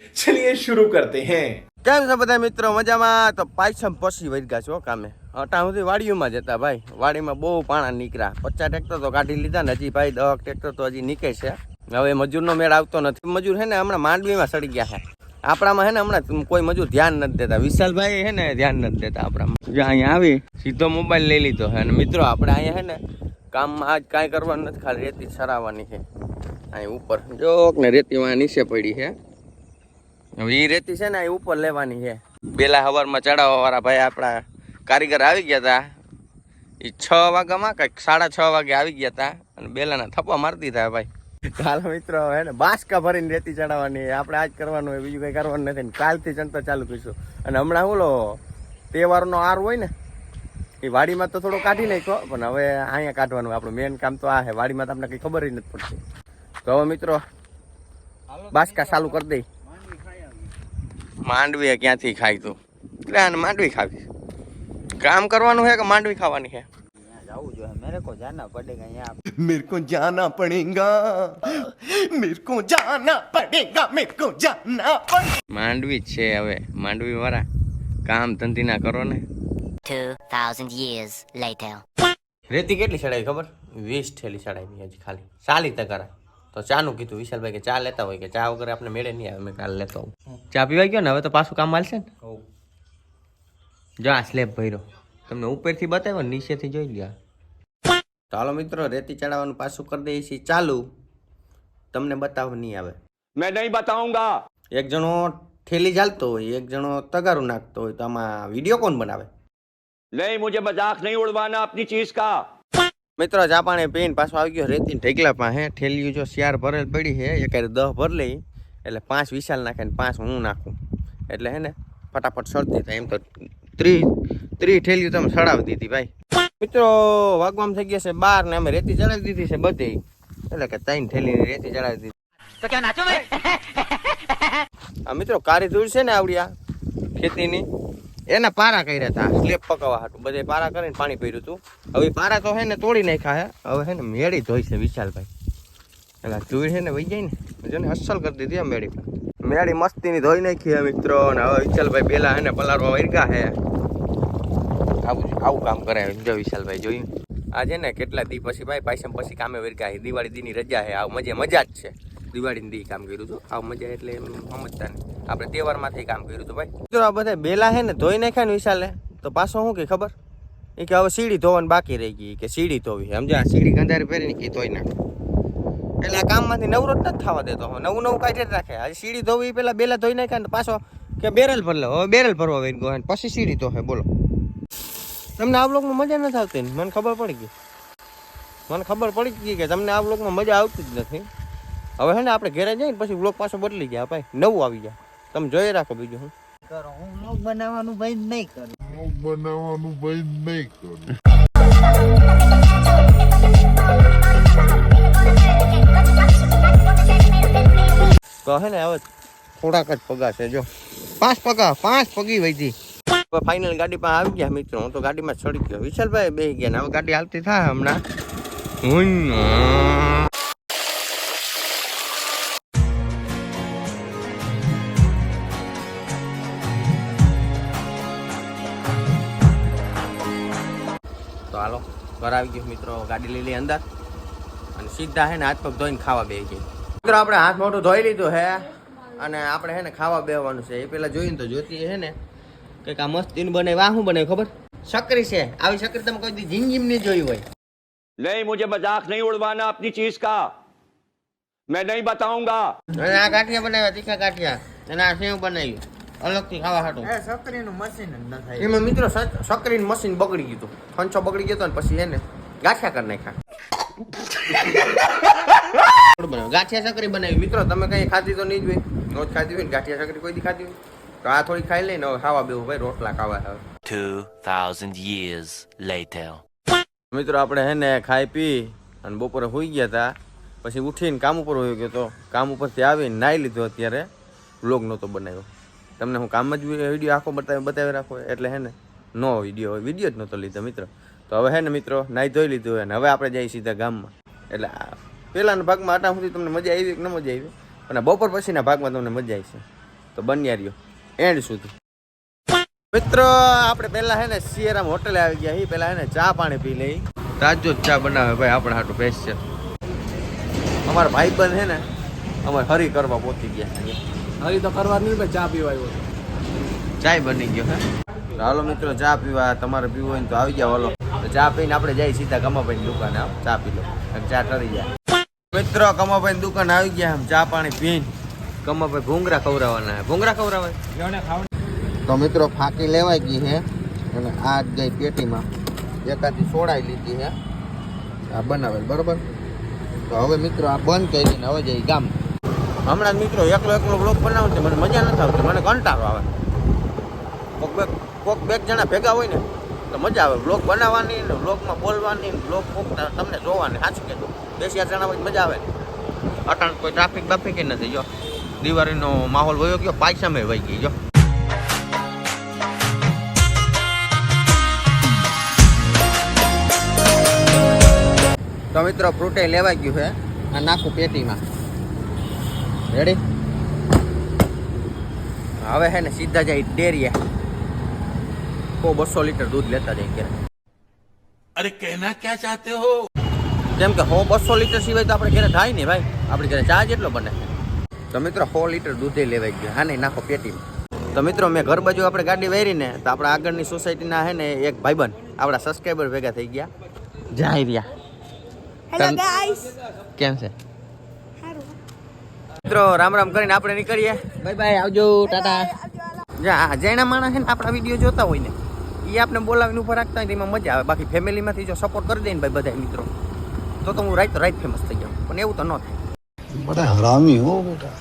ચલિए શરૂ કરતે હે કેમ છો બધા મિત્રો? મજામાં? તો પાછમ પછી વર્ગા છો કામે. અટા સુધી વાડીઓમાં જતા ભાઈ. વાડીમાં બહુ પાણા નીકળ્યા. પચાસ ટ્રેક્ટર તો કાઢી લીધા ને હજી ભાઈ દહ ટ્રેક્ટર તો હજી નીકળે છે. હવે મજૂરનો મેળ આવતો નથી. મજૂર છે ને હમણાં માંડવીમાં સડી ગયા છે. આપણામાં હે ને હમણાં કોઈ મજૂર ધ્યાન નથી દેતા. વિશાલભાઈ હે ને ધ્યાન નથી દેતા આપણામાં. અહીંયા આવી, સીધો મોબાઈલ લઈ લીધો હે અને મિત્રો, આપણે અહીંયા હે ને કામમાં આજ કાંઈ કરવાનું નથી. ખાલી રેતી સરાવવાની છે. અહીં ઉપર. જોક ને રેતી નીચે પડી છે. એ રેતી છે ને એ ઉપર લેવાની છે. પેલા સવારમાં ચડાવવા વાળા ભાઈ આપણા કારીગર આવી ગયા હતા એ છ વાગ્યામાં કંઈક સાડા છ વાગે આવી ગયા હતા અને બેલાના થપ્પા મારી દીધા ભાઈ. કાલ મિત્રો હે ને બાસકા ભરીને રેતી ચડાવવાની. આપણે આજ કરવાનું હોય બીજું કંઈ કરવાનું નથી. ને કાલથી ચંતા ચાલુ કરીશું. અને હમણાં ઓલો તહેવારનો આર હોય ને એ વાડીમાં તો થોડો કાઢી નાખ્યો પણ હવે અહીંયા કાઢવાનું. આપણું મેન કામ તો આ છે. વાડીમાં તો આપણે કંઈ ખબર જ નથી પડતી. તો હવે મિત્રો બાસકા ચાલુ કરી દઈ. માંડવી ક્યાંથી ખાય તું એટલે આને માંડવી ખાવી કામ કરવાનું છે કે માંડવી ખાવાની છે जाऊँ जो है मेरे को जाना पड़ेगा यहाँ मेरे को जाना पड़ेगा मेरे को जाना पड़ेगा मेरे को जाना पड़ेगा માંડવી જ છે હવે માંડવી વાળા કામ ધંધી ના કરો ને 2,000 years later. રેતી કેટલી ચડાવી ખબર વીસ થેલી ચડાવી હજી ખાલી ચાલી તગારા તો ચાનું કીધું વિશાલભાઈ કે ચા લેતા હોય કે ચા વગર આપણે મેળે નહીં આવે મેં કાલે લેતો આવું. ચા પીવા ગયો ને હવે તો પાછું કામ હાલશે ને? જો આ સ્લેબ ભર્યો. તમને ઉપરથી બતાવ્યો નીચેથી જોઈ લ્યા. ચાલો મિત્રો રેતી ચડાવવાનું પાછું કરી દઈએ છીએ. ચાલુ. તમને બતાવ નહીં આવે. મેં નહીં બતાવુંગા. એક જણો ઠેલી ચાલતો હોય એક જણો તગારું નાખતો હોય તો આમાં વીડિયો કોણ બનાવે? નહીં મુજે મજાક નહીં ઉડવાના આપની ચીજ કા. મિત્રો ચા પાણી પીને પાછો આવી ગયો રેતી ઢેકલા પાસે ઠેલિયું જો શિયાર ભરેલ પડી છે એક દહ ભર લઈ એટલે પાંચ વિશાલ નાખે ને પાંચ હું નાખું. એટલે હે ને ફટાફટ સડતી થાય. એમ તો ત્રીસ ત્રીસ ઠેલીયું તમે સડાવી દીધી ભાઈ. મિત્રો વાગવામ થઈ ગયા છે બાર ને અમે રેતી ચડાવી દીધી છે બધી. એટલે કે ત્રણ ઠેલીની રેતી ચડાવી દીધી. આ મિત્રો કારી ધૂળ છે ને આવડી આ ખેતીની? એના પારા કર્યા હતા સ્લેબ પકાવવા હતું બધે પારા કરીને પાણી પીર્યું હતું હવે પારા તો હે ને તોડી નાખ્યા હે. હવે હે ને મેળી ધોઈ છે વિશાલભાઈ. એટલે ધૂળ છે ને વહી જાય ને. જો ને અસલ કરી દીધી આ મેળી મેળી મસ્તીની ધોઈ નાખી હે મિત્રો અને હવે વિશાલભાઈ પેલા હે ને પલારવા વર્ગા હે. આવું આવું કામ કરે જો વિશાલભાઈ જોયું આજે ને કેટલા દી પછી ભાઈ પાછમ પછી કામે વર્ગા દિવાળી દીની રજા હે. આવું મજા મજા જ છે. દિવાળીની દી કામ કર્યું હતું આવું મજા એટલે એમ સમજતા નહીં. આપણે તહેવારમાંથી કામ કર્યું હતું ભાઈ. મિત્રો, આ બધા બેલા હે ને ધોઈ નાખ્યા ને વિશાલે. તો પાછો શું કે ખબર? એ કે હવે સીડી ધોવાની બાકી રહી ગઈ. કે સીડી ધોવી સમજ્યા? સીડી ગંધારી પહેરીને કે ધોઈ નાખ. એટલે આ કામમાંથી નવરો જ નથી થવા દેતો. નવું નવું કાઢી જ રાખે. આજે સીડી ધોવી પેલા બેલા ધોઈ નાખ્યા ને પાછો કે બેરલ ભરલો હવે બેરલ ભરવા વહી ગયો પછી સીડી ધોહે. બોલો. તમને આ બ્લોગમાં મજા નથી આવતી મને ખબર પડી ગઈ. મને ખબર પડી ગઈ કે તમને આ બ્લોગમાં મજા આવતી જ નથી. હવે હે ને આપણે ઘરે જઈને પછી બ્લોગ પાછો બદલી ગયા ભાઈ. નવું આવી ગયા. તમે જોઈ રાખો બીજું હું. કરો હું લોક બનાવવાનું બંધ નહીં કરું. લોક બનાવવાનું બંધ નહીં કરું. કહે ને હવે થોડાક જ પગા છે જો. પાંચ પગા પાંચ પગી વધી. ફાઇનલ ગાડી પાસે આવી ગયા મિત્રો. હું તો ગાડીમાં ચડી ગયો. વિશાલભાઈ બે ગયા ને. હવે ગાડી હાલતી થાય હમણાં. હું ઘર આવી ગયું મિત્રો ગાડી લઈ લઈ અંદર. અને સીધા હે ને હાથ પગ ધોઈને ખાવા બે ગઈ. મિત્રો આપણે હાથ મોઢું ધોઈ લીધું હે અને આપણે હે ને ખાવા બેવાનું છે. એ પેલા જોઈને તો જોતી હે ને કંઈક આ મસ્તીનું બને વા શું બને ખબર? સકરી છે. આવી સકરી તમે કોઈ જિંદગી નહીં જોઈ હોય. નહીં મુજે મજાક નહીં ઉડવાના આપની ચીજ કા. મેં નહીં બતાઉંગા. આ કાઠિયા બનાવ્યા તીખા કાઠિયા અને આ સેવ બનાવ્યું. અલગથી ખાવા હાટું. એ છોકરીનું મશીન જ ન થાય. એમાં મિત્રો સકરીનું મશીન બગડી ગયું હતું ખંચો બગડી ગયો હતો ને પછી એને ગાંઠિયા કરી નાખ્યા. ગાંઠિયા સકરી બનાવી. મિત્રો તમે કઈ ખાધી તો નહીં જ હોય. રોજ ખાધી હોય ને ગાંઠિયા સકરી કોઈ દી ખાધી હોય. તો આ થોડી ખાઈ લઈને હવે ખાવા બેવું ભાઈ રોટલા ખાવા હવે. 2,000 years later. મિત્રો આપણે હે ને ખાઈ પી અને બપોરે હોઈ ગયા હતા પછી ઉઠીને કામ ઉપર હોઈ ગયો તો કામ ઉપરથી આવીને નાહી લીધો અત્યારે. વ્લોગ નહોતો બનાવ્યો. તમને હું કામ જ વીડિયો આખો બતાવી બતાવી રાખો એટલે હે ને, નો વીડિયો હોય વીડિયો જ નહોતો લીધો મિત્રો. તો હવે હે ને મિત્રો નાહી ધોઈ લીધું હોય ને, હવે આપણે જઈએ સીધા ગામમાં. એટલે પહેલાના ભાગમાં આટા સુધી તમને મજા આવી કે ન મજા આવી? અને બપોર પછીના ભાગમાં તમને મજા આવી છે. તો બન્યા રહ્યો. એન્ડ સુધી. મિત્રો, આપણે પહેલા હે ને સિયરામ હોટલે આવી ગયા હી. પહેલા હે ને ચા પાણી પી લઈ. તાજો ચા બનાવે ભાઈ, આપણે હાટું બેસ્ટ છે. અમારા ભાઈ બંધ હે ને, અમારે હરી કરવા પહોંચી ગયા છે. હરી તો કરવા નહીં ભાઈ ચા પીવા આવ્યો ચાય બની ગયો હે? હાલો મિત્રો ચા પીવા તમારે પીવું હોય ને તો આવી ગયા હાલો. તો ચા પીને આપણે જઈએ સીધા કમાભાઈની દુકાને આમ ચા પી લો. અને ચા ઠરી જાય. મિત્રો કમાભાઈની દુકાન આવી ગયા આમ ચા પાણી પીને. કમાભાઈ ભૂંગરા ખવડાવવાના હે ભૂંગરા ખવડાવાય તો મિત્રો ફાંકી લેવાઈ ગઈ છે. અને આ જ ગઈ પેટીમાં. એકાદી સોડાઈ લીધી છે. આ બનાવેલ બરોબર? તો હવે મિત્રો આ બંધ કરીને હવે જઈ ગામ હમણાં મિત્રો એકલો એકલો બ્લોગ બનાવું છે મને મજા નથી આવતી, મને કંટાળો આવે. કોક બે કોક બે જણા ભેગા હોય ને તો મજા આવે. બ્લોગ બનાવવાની ને બ્લોગમાં બોલવાની બ્લોગ કોક તમને જોવાની, સાચું કહેતો બેસી જણા હોય મજા આવે. અટાણ કોઈ ટ્રાફિક બાફિક નથી, જો. દિવાળીનો માહોલ વયો ગયો પાયસામે વહી ગઈ, જો. તો મિત્રો, ફ્રૂટે લેવાઈ ગયું છે આ નાખું પેટીમાં. રેડી હવે હે ને સીધા જાય ડેરીએ. કો બસો લીટર દૂધ લેતા જાય ક્યારે અરે કહેના ક્યાં ચાહતે હો? જેમ કે હો બસો લીટર સિવાય તો આપણે ઘરે થાય ને ભાઈ. આપણે ઘરે ચા જેટલો બને. તો મિત્રો સો લીટર દૂધે લેવાય ગયો. હા નહીં નાખો પેટીમાં. તો મિત્રો મેં ઘર બાજુ આપણે ગાડી વેરીને તો આપણા આગળની સોસાયટીના હે ને એક ભાઈબંધ આપણા સબસ્ક્રાઈબર ભેગા થઈ ગયા. જાય રહ્યા હેલો કેમ છે? મિત્રો રામ રામ કરીને આપણે નીકળીએ. બાય બાય આવજો ટાટા. જા જૈના માણસ છે ને આપણા વીડિયો જોતા હોય ને એ આપણે બોલાવીને ઉપર રાખતા હોય એમાં મજા આવે. બાકી ફેમિલીમાંથી જો સપોર્ટ કરી દે ને ભાઈ બધા મિત્રો તો તો હું રાઈટ રાઈટ ફેમસ થઈ જાઉં. પણ એવું તો ન થાય. બધા હરામી હો બેટા.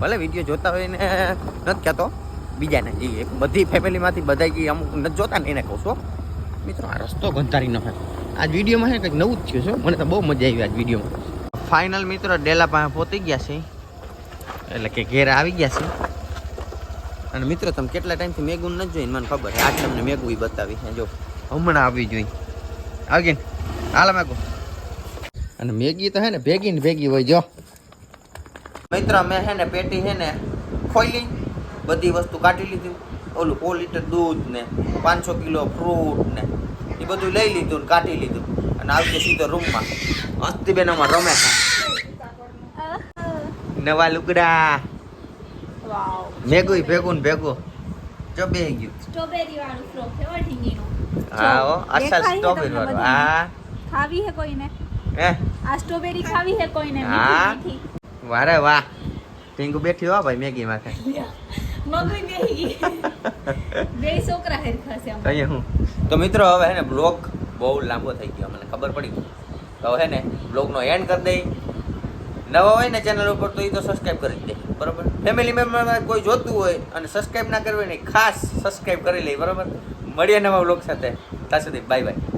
ભલે વીડિયો જોતા હોય ને નથી કહેતો. બીજાને એ બધી ફેમિલીમાંથી બધા કે અમુક નથી જોતા ને એને કહું છું મિત્રો આ રસ્તો ગંધારી ન હોય આજ વિડીયોમાં છે કંઈક નવું જ થયું છે મને તો બહુ મજા આવી આજ વિડીયોમાં. ફાઇનલ મિત્રો ડેલા પાસે પહોંચી ગયા છે. એટલે કે ઘેર આવી ગયા છે. અને મિત્રો, તમે કેટલા ટાઈમથી મેગું નથી જોઈને, મને ખબર છે. આજ તમને મેગું એ બતાવી છે. જો, હમણાં આવી જોઈ. આવી ગઈ હાલ મેગુ. અને મેગી તો હે ને, ભેગી ને ભેગી હોય, જો. મિત્ર, મેં હે ને પેટી હે ને ખોલી, બધી વસ્તુ કાઢી લીધી. ઓલું સો લીટર દૂધ ને, પાંચસો કિલો ફ્રૂટ ને, એ બધું લઈ લીધું ને કાઢી લીધું. અને આવી ગયા સીધો રૂમમાં હસ્તી બેનોમાં રમે છે. નવા લુગડા. ભેગું ભેગું ભેગું. જો બે ગયું સ્ટ્રોબેરી વાળું ફ્રોક છે હો ઢીંગીનું હા ઓ અસલ સ્ટ્રોબેરી વાળું. હા. ખાવી હે કોઈને? હે? આ સ્ટ્રોબેરી ખાવી હે કોઈને. મીઠી વારે વાહ. ટીંગુ બેઠી હો ભાઈ મેગી માં બે છોકરા. હું. તો મિત્રો હવે હે ને બ્લોગ બહુ લાંબો થઈ ગયો. મને ખબર પડી તો હે ને બ્લોગનો એન્ડ કરી દઈ. નવા હોય ને ચેનલ ઉપર તો એ તો સબસ્ક્રાઈબ કરી દે, બરાબર? ફેમિલી મેમ્બરમાં કોઈ જોતું હોય અને સબસ્ક્રાઈબ ના કરવી ને ખાસ સબસ્ક્રાઈબ કરી લે, બરાબર? મળીએ નવા બ્લોગ સાથે, ત્યાં સુધી બાય બાય